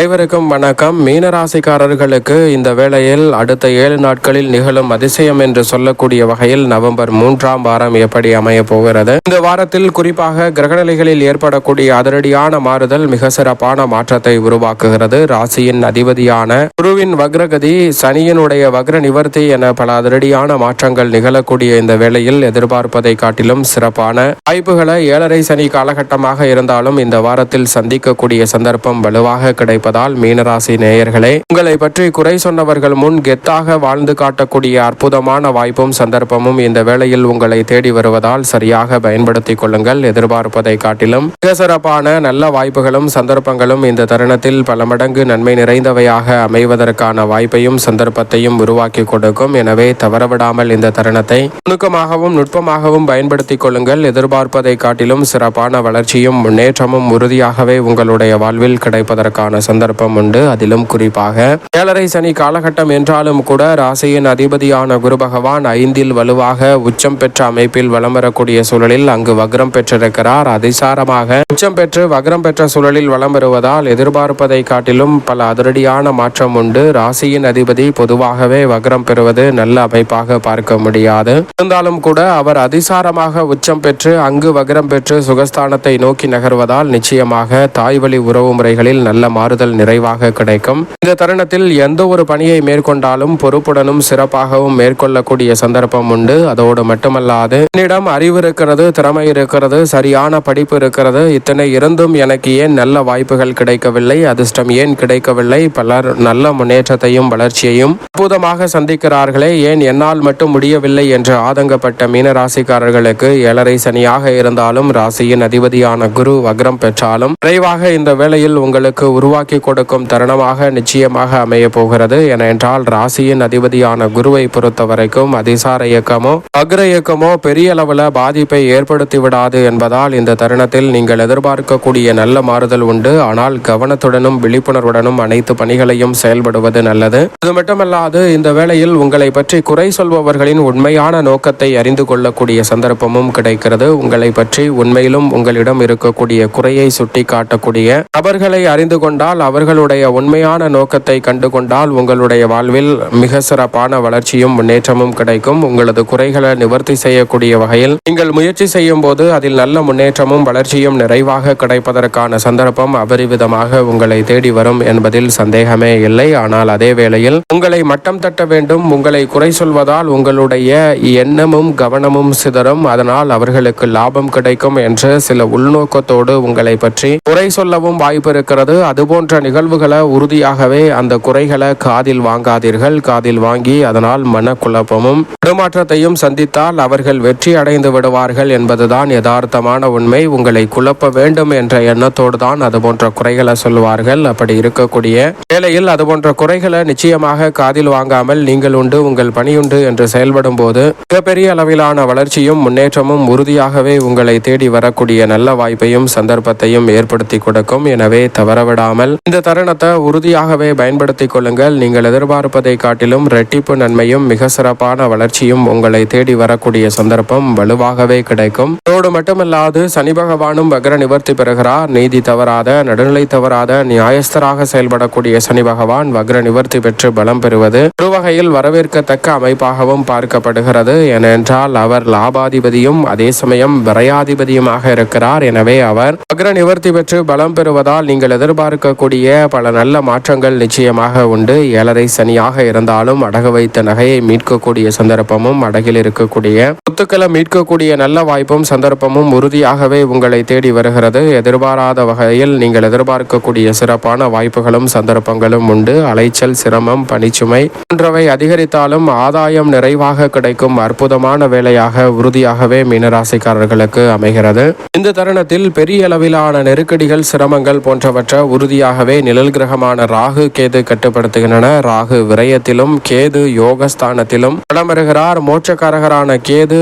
அனைவருக்கும் வணக்கம். மீனராசிக்காரர்களுக்கு இந்த வேளையில் அடுத்த ஏழு நாட்களில் நிகழும் அதிசயம் என்று சொல்லக்கூடிய வகையில் நவம்பர் மூன்றாம் வாரம் எப்படி அமைய போகிறது? இந்த வாரத்தில் குறிப்பாக கிரகநிலைகளில் ஏற்படக்கூடிய அதிரடியான மாறுதல் மிக சிறப்பான மாற்றத்தை உருவாக்குகிறது. ராசியின் அதிபதியான குருவின் வக்ரகதி சனியினுடைய வக்ர நிவர்த்தி என பல அதிரடியான மாற்றங்கள் நிகழக்கூடிய இந்த வேளையில் எதிர்பார்ப்பதை காட்டிலும் சிறப்பான வாய்ப்புகளை ஏழரை சனி காலகட்டமாக இருந்தாலும் இந்த வாரத்தில் சந்திக்கக்கூடிய சந்தர்ப்பம் வலுவாக கிடைப்பது இருப்பதால் மீனராசி நேயர்களே உங்களை பற்றி குறை சொன்னவர்கள் முன் கெத்தாக வாழ்ந்து காட்டக்கூடிய அற்புதமான வாய்ப்பும் சந்தர்ப்பமும் இந்த வேளையில் உங்களை தேடி வருவதால் சரியாக பயன்படுத்திக் கொள்ளுங்கள். எதிர்பார்ப்பதை காட்டிலும் மிக சிறப்பான நல்ல வாய்ப்புகளும் சந்தர்ப்பங்களும் இந்த தருணத்தில் பல மடங்கு நன்மை நிறைந்தவையாக அமைவதற்கான வாய்ப்பையும் சந்தர்ப்பத்தையும் உருவாக்கி கொடுக்கும். எனவே தவறவிடாமல் இந்த தருணத்தை நுணுக்கமாகவும் நுட்பமாகவும் பயன்படுத்திக் கொள்ளுங்கள். எதிர்பார்ப்பதை காட்டிலும் சிறப்பான வளர்ச்சியும் முன்னேற்றமும் உறுதியாகவே உங்களுடைய வாழ்வில் கிடைப்பதற்கான சந்தர்ப்பம் உண்டு. அதிலும் குறிப்பாக ஏழரை சனி காலகட்டம் என்றாலும் கூட ராசியின் அதிபதியான குரு பகவான் ஐந்தில் வலுவாக உச்சம் பெற்ற அமைப்பில் வலம் வரக்கூடிய சூழலில் அங்கு வக்ரம் பெற்றிருக்கிறார். அதிசாரமாக உச்சம் பெற்று வக்ரம் பெற்ற சூழலில் வலம் வருவதால் எதிர்பார்ப்பதை காட்டிலும் பல அதிரடியான மாற்றம் உண்டு. ராசியின் அதிபதி பொதுவாகவே வக்ரம் பெறுவது நல்ல அமைப்பாக பார்க்க முடியாது. இருந்தாலும் கூட அவர் அதிசாரமாக உச்சம் பெற்று அங்கு வக்ரம் பெற்று சுகஸ்தானத்தை நோக்கி நகர்வதால் நிச்சயமாக தாய் வழி உறவு முறைகளில் நல்ல மாறுதல் நிறைவாக கிடைக்கும். இந்த தருணத்தில் எந்த ஒரு பணியை மேற்கொண்டாலும் பொறுப்புடனும் சிறப்பாகவும் மேற்கொள்ளக்கூடிய சந்தர்ப்பம் உண்டு. அதோடு மட்டுமல்லாது என்னிடம் அறிவு இருக்கிறது திறமை இருக்கிறது சரியான படிப்பு இருக்கிறது. இத்தனை இருந்தும் எனக்கு ஏன் நல்ல வாய்ப்புகள் கிடைக்கவில்லை? அதிர்ஷ்டம் ஏன் கிடைக்கவில்லை? பலர் நல்ல முன்னேற்றத்தையும் வளர்ச்சியையும் அற்புதமாக சந்திக்கிறார்களே. ஏன் என்னால் மட்டும் முடியவில்லை என்று ஆதங்கப்பட்ட மீனராசிக்காரர்களுக்கு ஏழரை சனியாக இருந்தாலும் ராசியின் அதிபதியான குரு வக்ரம் பெற்றாலும் விரைவாக இந்த வேளையில் உங்களுக்கு உருவாக்கி கொடுக்கும் தருணமாக நிச்சயமாக அமைய போகிறது. ஏனென்றால் ராசியின் அதிபதியான குருவை பொறுத்த வரைக்கும் அதிசார இயக்கமோ அக்ர இயக்கமோ பெரிய அளவில் பாதிப்பை ஏற்படுத்தி விடாது என்பதால் இந்த தருணத்தில் நீங்கள் எதிர்பார்க்கக்கூடிய நல்ல மாறுதல் உண்டு. ஆனால் கவனத்துடனும் விழிப்புணர்வுடனும் அனைத்து பணிகளையும் செயல்படுவது நல்லது. அது மட்டுமல்லாது இந்த வேளையில் உங்களை பற்றி குறை சொல்பவர்களின் உண்மையான நோக்கத்தை அறிந்து கொள்ளக்கூடிய சந்தர்ப்பமும் கிடைக்கிறது. உங்களை பற்றி உண்மையிலும் உங்களிடம் இருக்கக்கூடிய குறையை சுட்டி காட்டக்கூடிய நபர்களை அறிந்து கொண்டால் அவர்களுடைய உண்மையான நோக்கத்தை கண்டு கொண்டால் உங்களுடைய வாழ்வில் மிக சிறப்பான வளர்ச்சியும் முன்னேற்றமும் கிடைக்கும். உங்களது குறைகளை நிவர்த்தி செய்யக்கூடிய வகையில் நீங்கள் முயற்சி செய்யும் போது அதில் நல்ல முன்னேற்றமும் வளர்ச்சியும் நிறைவாக கிடைப்பதற்கான சந்தர்ப்பம் அபரிவிதமாக உங்களை தேடி வரும் என்பதில் சந்தேகமே இல்லை. ஆனால் அதே வேளையில் உங்களை மட்டம் தட்ட வேண்டும் உங்களை குறை சொல்வதால் உங்களுடைய எண்ணமும் கவனமும் சிதறும். அதனால் அவர்களுக்கு லாபம் கிடைக்கும் என்று சில உள்நோக்கத்தோடு உங்களை பற்றி குறை சொல்லவும் வாய்ப்பு இருக்கிறது. அதுபோன்ற நிகழ்வுகளை உறுதியாகவே அந்த குறைகளை காதில் வாங்காதீர்கள். காதில் வாங்கி அதனால் மனக்குழப்பமும் தடுமாற்றத்தையும் சந்தித்தால் அவர்கள் வெற்றி அடைந்து விடுவார்கள் என்பதுதான் யதார்த்தமான உண்மை. உங்களை குழப்ப வேண்டும் என்ற எண்ணத்தோடு தான் அது போன்ற குறைகளை சொல்லுவார்கள். அப்படி இருக்கக்கூடிய வேளையில் அதுபோன்ற குறைகளை நிச்சயமாக காதில் வாங்காமல் நீங்கள் உண்டு உங்கள் பணியுண்டு என்று செயல்படும் போது மிகப்பெரிய அளவிலான வளர்ச்சியும் முன்னேற்றமும் உறுதியாகவே உங்களை தேடி வரக்கூடிய நல்ல வாய்ப்பையும் சந்தர்ப்பத்தையும் ஏற்படுத்தி கொடுக்கும். எனவே தவறவிடாமல் இந்த தருணத்தை உறுதியாகவே பயன்படுத்திக் கொள்ளுங்கள். நீங்கள் எதிர்பார்ப்பதை காட்டிலும் ரெட்டிப்பு நன்மையும் மிக சிறப்பான வளர்ச்சியும் உங்களை தேடி வரக்கூடிய சந்தர்ப்பம் வலுவாகவே கிடைக்கும். அதோடு மட்டுமல்லாது சனி பகவானும் வக்ர நிவர்த்தி பெறுகிறார். நீதி தவறாத நடுநிலை தவறாத நியாயஸ்தராக செயல்படக்கூடிய சனி பகவான் வக்ர நிவர்த்தி பெற்று பலம் பெறுவது ஒரு வகையில் வரவேற்கத்தக்க அமைப்பாகவும் பார்க்கப்படுகிறது. ஏனென்றால் அவர் லாபாதிபதியும் அதே சமயம் விரையாதிபதியுமாக இருக்கிறார். எனவே அவர் வக்ர நிவர்த்தி பெற்று பலம் பெறுவதால் நீங்கள் எதிர்பார்க்கக்கூடிய பல நல்ல மாற்றங்கள் நிச்சயமாக உண்டு. ஏழரை சனியாக இருந்தாலும் அடகு வைத்த நகையை மீட்கக்கூடிய சந்தர்ப்பமும் அடகில் இருக்கக்கூடிய சொத்துக்களை மீட்கக்கூடிய நல்ல வாய்ப்பும் சந்தர்ப்பமும் உறுதியாகவே உங்களை தேடி வருகிறது. எதிர்பாராத வகையில் நீங்கள் எதிர்பார்க்கக்கூடிய சிறப்பான வாய்ப்புகளும் சந்தர்ப்பங்களும் உண்டு. அலைச்சல் சிரமம் பணிச்சுமை போன்றவை அதிகரித்தாலும் ஆதாயம் நிறைவாக கிடைக்கும். அற்புதமான வேலையாக உறுதியாகவே மீனராசிக்காரர்களுக்கு அமைகிறது. இந்த தருணத்தில் பெரிய அளவிலான நெருக்கடிகள் சிரமங்கள் போன்றவற்றை உறுதியாக ஆகவே நிழல் கிரகமான ராகு கேது கட்டுப்படுத்துகின்றன. ராகு விரயத்திலும் கேது யோகஸ்தானத்திலும். வலம் வருகிறார் மோட்சக்காரகரான கேது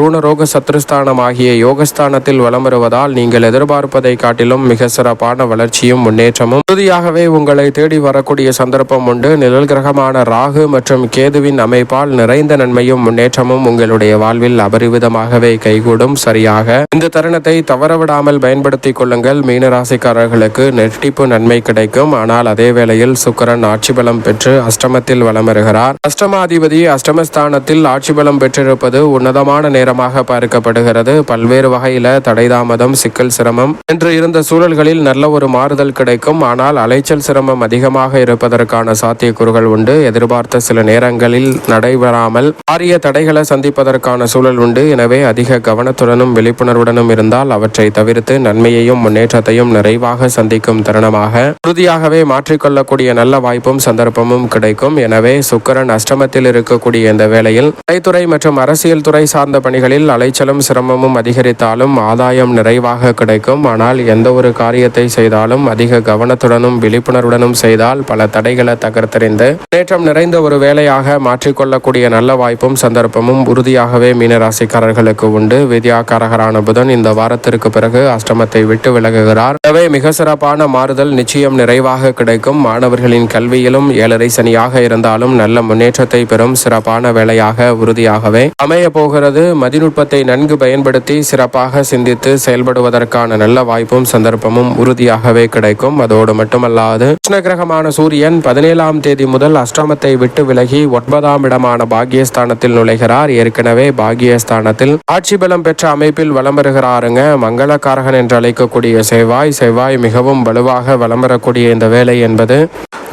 ருணரோக சத்ருஸ்தானம் ஆகிய யோகஸ்தானத்தில் வலம் வருவதால் நீங்கள் எதிர்பார்ப்பதை காட்டிலும் மிக சிறப்பான வளர்ச்சியும் முன்னேற்றமும். உறுதியாகவே உங்களை தேடி வரக்கூடிய சந்தர்ப்பம் உண்டு. நிழல் கிரகமான ராகு மற்றும் கேதுவின் அமைப்பால் நிறைந்த நன்மையும் முன்னேற்றமும் உங்களுடைய வாழ்வில் அபரிவிதமாகவே கைகூடும். சரியாக. இந்த தருணத்தை தவறவிடாமல் பயன்படுத்திக் கொள்ளுங்கள். மீனராசிக்காரர்களுக்கு நெட்டிப்பு நன்மை நன்மை கிடைக்கும். ஆனால் அதே வேளையில் சுக்கரன் ஆட்சி பலம் பெற்று அஷ்டமத்தில் வலம் வருகிறார் அஷ்டமாதிபதி அஷ்டமஸ்தானத்தில் ஆட்சி பலம் பெற்றிருப்பது உன்னதமான நேரமாக பார்க்கப்படுகிறது. பல்வேறு வகையில தடைதாமதம் சிக்கல் சிரமம் என்று இருந்த சூழல்களில் நல்ல ஒரு மாறுதல் கிடைக்கும். ஆனால் அலைச்சல் சிரமம் அதிகமாக இருப்பதற்கான சாத்தியக்கூறுகள் உண்டு. எதிர்பார்த்த சில நேரங்களில் நடைபெறாமல் பாரிய தடைகளை சந்திப்பதற்கான சூழல் உண்டு. எனவே அதிக கவனத்துடனும் விழிப்புணர்வுடனும் இருந்தால் அவற்றை தவிர்த்து நன்மையையும் முன்னேற்றத்தையும் நிறைவாக சந்திக்கும் தருணமாக உறுதியாகவே மாற்றிக்கொள்ளக்கூடிய நல்ல வாய்ப்பும் சந்தர்ப்பமும் கிடைக்கும். எனவே சுக்கரன் அஷ்டமத்தில் இருக்கக்கூடிய இந்த வேளையில் கலைத்துறை மற்றும் அரசியல் துறை சார்ந்த பணிகளில் அலைச்சலும் சிரமமும் அதிகரித்தாலும் ஆதாயம் நிறைவாக கிடைக்கும். ஆனால் எந்த ஒரு காரியத்தை செய்தாலும் அதிக கவனத்துடனும் விழிப்புணர்வுடனும் செய்தால் பல தடைகளை தகர்த்தறிந்து முன்னேற்றம் நிறைந்த ஒரு வேலையாக மாற்றிக்கொள்ளக்கூடிய நல்ல வாய்ப்பும் சந்தர்ப்பமும் உறுதியாகவே மீனராசிக்காரர்களுக்கு உண்டு. வித்யாகாரகரான புதன் இந்த வாரத்திற்கு பிறகு அஷ்டமத்தை விட்டு விலகுகிறார். எனவே மிக சிறப்பான மாறுதல் நிச்சயம் நிறைவாக கிடைக்கும். மாணவர்களின் கல்வியிலும் ஏழரை சனியாக இருந்தாலும் நல்ல முன்னேற்றத்தை பெறும் சிறப்பான வேலையாக உறுதியாகவே அமைய போகிறது. மதிநுட்பத்தை நன்கு பயன்படுத்தி சிறப்பாக சிந்தித்து செயல்படுவதற்கான நல்ல வாய்ப்பும் சந்தர்ப்பமும் உறுதியாகவே கிடைக்கும். அதோடு மட்டுமல்லாது கிருஷ்ண கிரகமான சூரியன் பதினேழாம் தேதி முதல் அஷ்டமத்தை விட்டு விலகி ஒன்பதாம் இடமான பாகியஸ்தானத்தில் நுழைகிறார். ஏற்கனவே பாகியஸ்தானத்தில் ஆட்சி பலம் பெற்ற அமைப்பில் வலம் வருகிறாருங்க. மங்களக்காரகன் என்று அழைக்கக்கூடிய செவ்வாய் செவ்வாய் மிகவும் வலுவாக வலம் வரக்கூடிய இந்த வேலை என்பது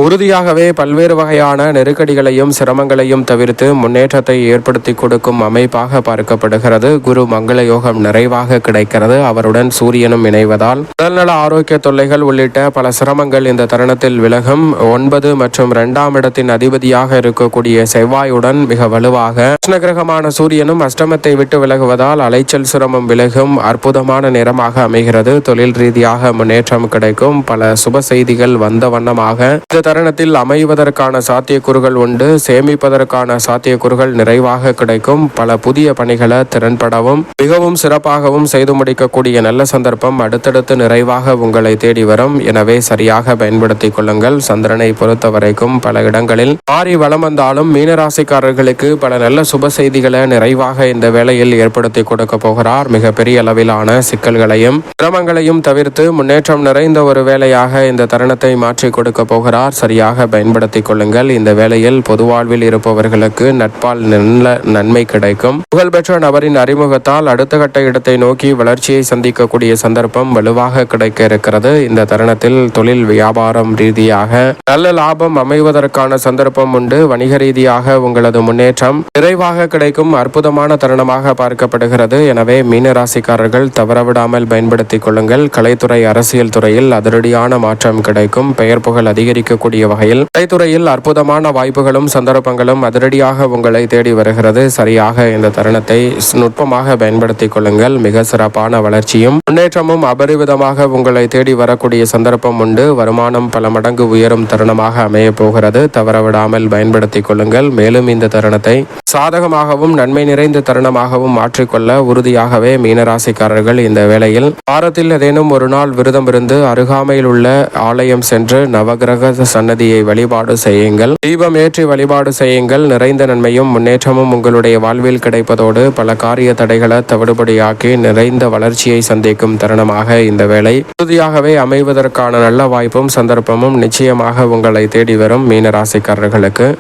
உறுதியாகவே பல்வேறு வகையான நெருக்கடிகளையும் சிரமங்களையும் தவிர்த்து முன்னேற்றத்தை ஏற்படுத்தி கொடுக்கும் அமைப்பாக பார்க்கப்படுகிறது. குரு மங்கள யோகம் நிறைவாக கிடைக்கிறது. அவருடன் சூரியனும் இணைவதால் உடல்நல ஆரோக்கிய தொல்லைகள் உள்ளிட்ட பல சிரமங்கள் இந்த தருணத்தில் விலகும். ஒன்பது மற்றும் இரண்டாம் இடத்தின் அதிபதியாக இருக்கக்கூடிய செவ்வாயுடன் மிக வலுவாக கிருஷ்ணகிரகமான சூரியனும் அஷ்டமத்தை விட்டு விலகுவதால் அலைச்சல் சிரமம் விலகும். அற்புதமான நிறமாக அமைகிறது. தொழில் ரீதியாக முன்னேற்றம் கிடைக்கும். பல சுப செய்திகள் வந்த வண்ணமாக இந்த தருணத்தில் அமைவதற்கான சாத்தியக்கூறுகள் உண்டு. சேமிப்பதற்கான சாத்தியக்கூறுகள் நிறைவாக கிடைக்கும். பல புதிய பணிகளை திறன்படவும் மிகவும் சிறப்பாகவும் செய்து முடிக்கக்கூடிய நல்ல சந்தர்ப்பம் அடுத்தடுத்து நிறைவாக உங்களை தேடி வரும். எனவே சரியாக பயன்படுத்திக் கொள்ளுங்கள். சந்திரனை பொறுத்த வரைக்கும் பல இடங்களில் மாறி வளம் வந்தாலும் மீனராசிக்காரர்களுக்கு பல நல்ல சுப செய்திகளை நிறைவாக இந்த வேளையில் ஏற்படுத்தி கொடுக்க போகிறார். மிகப்பெரிய அளவிலான சிக்கல்களையும் சிரமங்களையும் தவிர்த்து முன்னேற்றம் நிறைந்த ஒரு வேலையாக இந்த தருணத்தை மாற்றி கொடுக்க போகிறார். சரியாக பயன்படுத்திக் கொள்ளுங்கள். இந்த வேளையில் பொது வாழ்வில் இருப்பவர்களுக்கு நட்பால் நல்ல நன்மை கிடைக்கும். புகழ்பெற்ற நபரின் அறிமுகத்தால் அடுத்த கட்ட இடத்தை நோக்கி வளர்ச்சியை சந்திக்கக்கூடிய சந்தர்ப்பம் வலுவாக கிடைக்க இருக்கிறது. இந்த தருணத்தில் தொழில் வியாபாரம் ரீதியாக நல்ல லாபம் அமைவதற்கான சந்தர்ப்பம் உண்டு. வணிக ரீதியாக உங்களது முன்னேற்றம் நிறைவாக கிடைக்கும். அற்புதமான தருணமாக பார்க்கப்படுகிறது. எனவே மீனராசிக்காரர்கள் தவறவிடாமல் பயன்படுத்திக் கொள்ளுங்கள். கலைத்துறை அரசியல் துறையில் அதிரடியான மாற்றம் கிடைக்கும். பெயர் புகழ் அதிகரிக்கக்கூடிய வகையில் கலைத்துறையில் அற்புதமான வாய்ப்புகளும் சந்தர்ப்பங்களும் அதிரடியாக உங்களை தேடி வருகிறது. சரியாக இந்த தருணத்தை நுட்பமாக பயன்படுத்திக் கொள்ளுங்கள். மிக சிறப்பான வளர்ச்சியும் முன்னேற்றமும் அபரிவிதமாக உங்களை தேடி வரக்கூடிய சந்தர்ப்பம் உண்டு. வருமானம் பல மடங்கு உயரும் தருணமாக அமைய போகிறது. தவறவிடாமல் பயன்படுத்திக் கொள்ளுங்கள். மேலும் இந்த தருணத்தை சாதகமாகவும் நன்மை நிறைந்த தருணமாகவும் மாற்றிக்கொள்ள உறுதியாகவே மீனராசிக்காரர்கள் இந்த வேளையில் வாரத்தில் ஏதேனும் ஒரு நாள் விரதம் இருந்து அருகாமையில் உள்ள ஆலயம் சென்று நவகிரக சன்னதியை வழிபாடு செய்யுங்கள். தீபம் ஏற்றி வழிபாடு செய்யுங்கள். நிறைந்த நன்மையும் முன்னேற்றமும் உங்களுடைய வாழ்வில் கிடைப்பதோடு பல காரிய தடைகளை தவிடுபடியாக்கி நிறைந்த வளர்ச்சியை சந்திக்கும் தருணமாக இந்த வேலை உறுதியாகவே அமைவதற்கான நல்ல வாய்ப்பும் சந்தர்ப்பமும் நிச்சயமாக உங்களை தேடி வரும் மீனராசிக்காரர்களுக்கு.